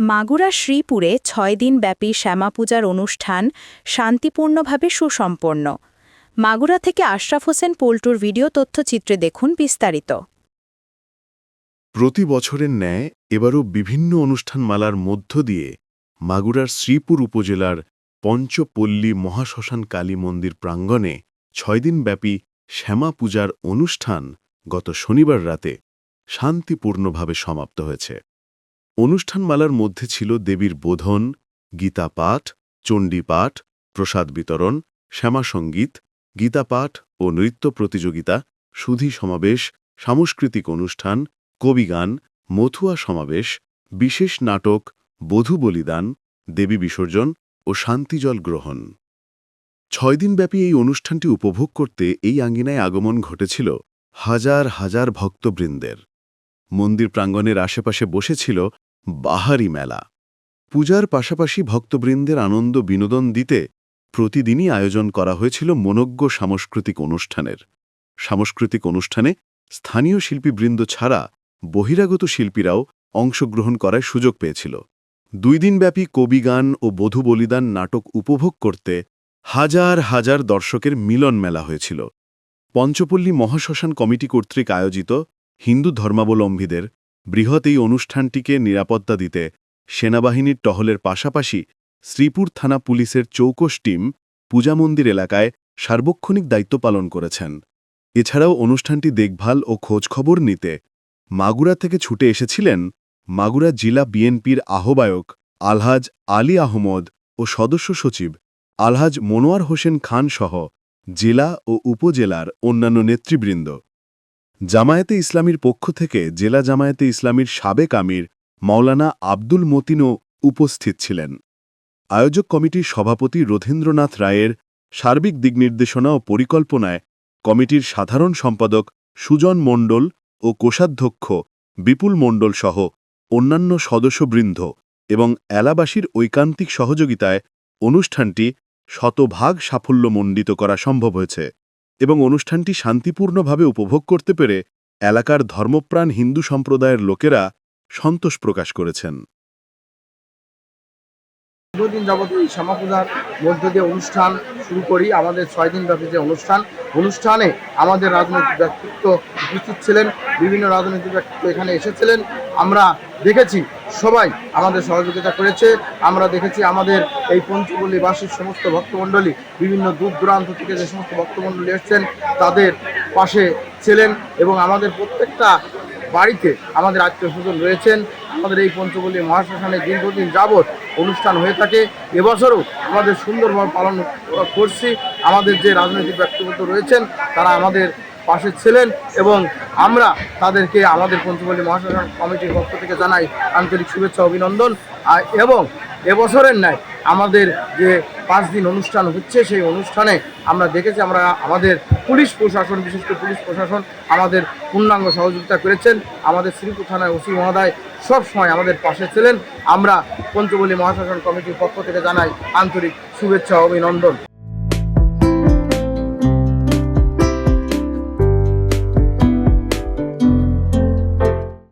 মাগুরা শ্রীপুরে ছয় দিনব্যাপী শ্যামাপূজার অনুষ্ঠান শান্তিপূর্ণভাবে সুসম্পন্ন। মাগুরা থেকে আশরাফ হোসেন, পল্টুর ভিডিও, তথ্যচিত্রে দেখুন বিস্তারিত। প্রতি বছরের ন্যায় এবারও বিভিন্ন অনুষ্ঠানমালার মধ্য দিয়ে মাগুরার শ্রীপুর উপজেলার পঞ্চপল্লী মহাশ্মশান কালী মন্দির প্রাঙ্গণে ছয় ছয়দিনব্যাপী শ্যামা পূজার অনুষ্ঠান গত শনিবার রাতে শান্তিপূর্ণভাবে সমাপ্ত হয়েছে। অনুষ্ঠানমালার মধ্যে ছিল দেবীর বোধন, গীতাপাঠ, চণ্ডীপাঠ, প্রসাদ বিতরণ শ্যামাসঙ্গীত গীতাপাঠ ও নৃত্য প্রতিযোগিতা, সুধি সমাবেশ, সাংস্কৃতিক অনুষ্ঠান, কবিগান, মথুয়া সমাবেশ, বিশেষ নাটক, বধূ বলিদান, দেবী বিসর্জন ও শান্তিজল গ্রহণ। ছয় দিনব্যাপী এই অনুষ্ঠানটি উপভোগ করতে এই আঙ্গিনায় আগমন ঘটেছিল হাজার হাজার ভক্তবৃন্দের। মন্দির প্রাঙ্গণের আশেপাশে বসেছিল বাহারি মেলা। পূজার পাশাপাশি ভক্তবৃন্দের আনন্দ বিনোদন দিতে প্রতিদিনই আয়োজন করা হয়েছিল মনজ্ঞ সাংস্কৃতিক অনুষ্ঠানের। সাংস্কৃতিক অনুষ্ঠানে স্থানীয় শিল্পীবৃন্দ ছাড়া বহিরাগত শিল্পীরাও অংশগ্রহণ করার সুযোগ পেয়েছিল। দুই দিনব্যাপী কবিগান ও বধূ বলিদান নাটক উপভোগ করতে হাজার হাজার দর্শকের মিলন মেলা হয়েছিল। পঞ্চপল্লী মহাশ্মশান কমিটি কর্তৃক আয়োজিত হিন্দু ধর্মাবলম্বীদের বৃহৎ এই অনুষ্ঠানটিকে নিরাপত্তা দিতে সেনাবাহিনীর টহলের পাশাপাশি শ্রীপুর থানা পুলিশের চৌকস টিম পূজা মন্দির এলাকায় সার্বক্ষণিক দায়িত্ব পালন করেছেন। এছাড়াও অনুষ্ঠানটি দেখভাল ও খোঁজখবর নিতে মাগুরা থেকে ছুটে এসেছিলেন মাগুরা জেলা বিএনপির আহ্বায়ক আলহাজ আলী আহমদ ও সদস্য সচিব আলহাজ মনোয়ার হোসেন খান সহ জেলা ও উপজেলার অন্যান্য নেতৃবৃন্দ। জামায়াতে ইসলামীর পক্ষ থেকে জেলা জামায়াতে ইসলামীর সাবেক আমির মাওলানা আব্দুল মতিনও উপস্থিত ছিলেন। আয়োজক কমিটির সভাপতি রথীন্দ্রনাথ রায়ের সার্বিক দিকনির্দেশনা ও পরিকল্পনায় কমিটির সাধারণ সম্পাদক সুজন মণ্ডল ও কোষাধ্যক্ষ বিপুল মণ্ডল সহ অন্যান্য সদস্যবৃন্দ এবং এলাবাসীর ঐকান্তিক সহযোগিতায় অনুষ্ঠানটি শতভাগ সাফল্যমণ্ডিত করা সম্ভব হয়েছে। এবং অনুষ্ঠানটি শান্তিপূর্ণভাবে উপভোগ করতে পেরে এলাকার ধর্মপ্রাণ হিন্দু সম্প্রদায়ের লোকেরা সন্তোষ প্রকাশ করেছেন। দীর্ঘদিন যাবত এই শ্যামা পূজার মধ্য দিয়ে অনুষ্ঠান শুরু করি, আমাদের ছয় দিন ব্যাপী যে অনুষ্ঠান, অনুষ্ঠানে আমাদের রাজনৈতিক ব্যক্তিত্ব উপস্থিত ছিলেন, বিভিন্ন রাজনৈতিক ব্যক্তিত্ব এখানে এসেছিলেন। আমরা দেখেছি, সবাই আমাদের সহযোগিতা করেছে। আমরা দেখেছি আমাদের এই পঞ্চপল্লীবাসীর সমস্ত ভক্তমণ্ডলী, বিভিন্ন দূর দূরান্ত থেকে যে সমস্ত ভক্তমণ্ডলী এসছেন, তাদের পাশে ছিলেন এবং আমাদের প্রত্যেকটা বাড়িতে আমাদের আত্মীয় স্বজন রয়েছেন। আমাদের এই পঞ্চপল্লী মহাশ্মশানে দীর্ঘদিন যাবৎ অনুষ্ঠান হয়ে থাকে। এবছরও আমাদের সুন্দরভাবে পালন করছি। আমাদের যে রাজনৈতিক ব্যক্তিগত রয়েছেন, তারা আমাদের পাশে ছিলেন এবং আমরা তাদেরকে আমাদের পঞ্চপল্লী মহাশ্মশান কমিটির পক্ষ থেকে জানাই আন্তরিক শুভেচ্ছা, অভিনন্দন। আর এবং এবছরের ন্যায় আমাদের যে পাঁচ দিন অনুষ্ঠান হচ্ছে, সেই অনুষ্ঠানে আমরা দেখেছি আমরা আমাদের পুলিশ প্রশাসন, বিশেষ করে পুলিশ প্রশাসন আমাদের পূর্ণাঙ্গ সহযোগিতা করেছেন। আমাদের শ্রীপুর থানায় ওসি মহোদয় সব সময় আমাদের পাশে ছিলেন। আমরা পঞ্চবলী মহাশাসন কমিটির পক্ষ থেকে জানাই আন্তরিক শুভেচ্ছা, অভিনন্দন।